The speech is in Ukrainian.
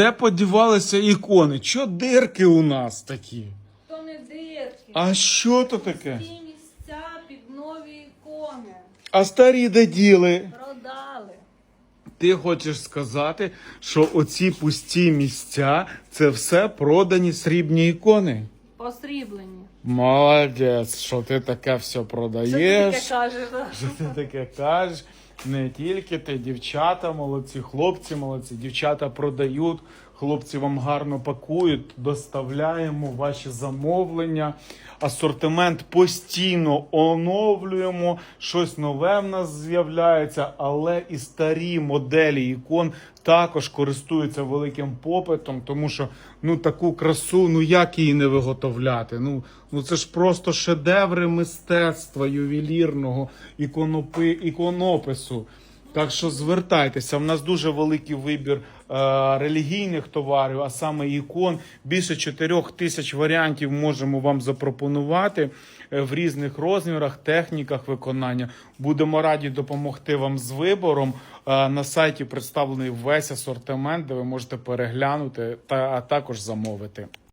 Де подівалися ікони? Чо дирки у нас такі? То не дирки. А що то таке? Місця під нові ікони. А старі де діли? Продали. Ти хочеш сказати, що оці пусті місця це все продані срібні ікони? Посріблені. Молодець, що ти таке все Що ти продаєш. таке кажеш? Що ти таке кажеш? Не тільки ти, дівчата, молодці, хлопці, молодці, дівчата продають, хлопці вам гарно пакують, доставляємо ваші замовлення. Асортимент постійно оновлюємо, щось нове в нас з'являється, але і старі моделі ікон також користуються великим попитом, тому що ну таку красу, ну як її не виготовляти? Ну, ну це ж просто шедеври мистецтва ювелірного іконопи, іконопису. Так що звертайтеся, в нас дуже великий вибір е, релігійних товарів, а саме ікон. Більше 4 тисяч варіантів можемо вам запропонувати е, в різних розмірах, техніках виконання. Будемо раді допомогти вам з вибором. Е, на сайті представлений весь асортимент, де ви можете переглянути та а також замовити.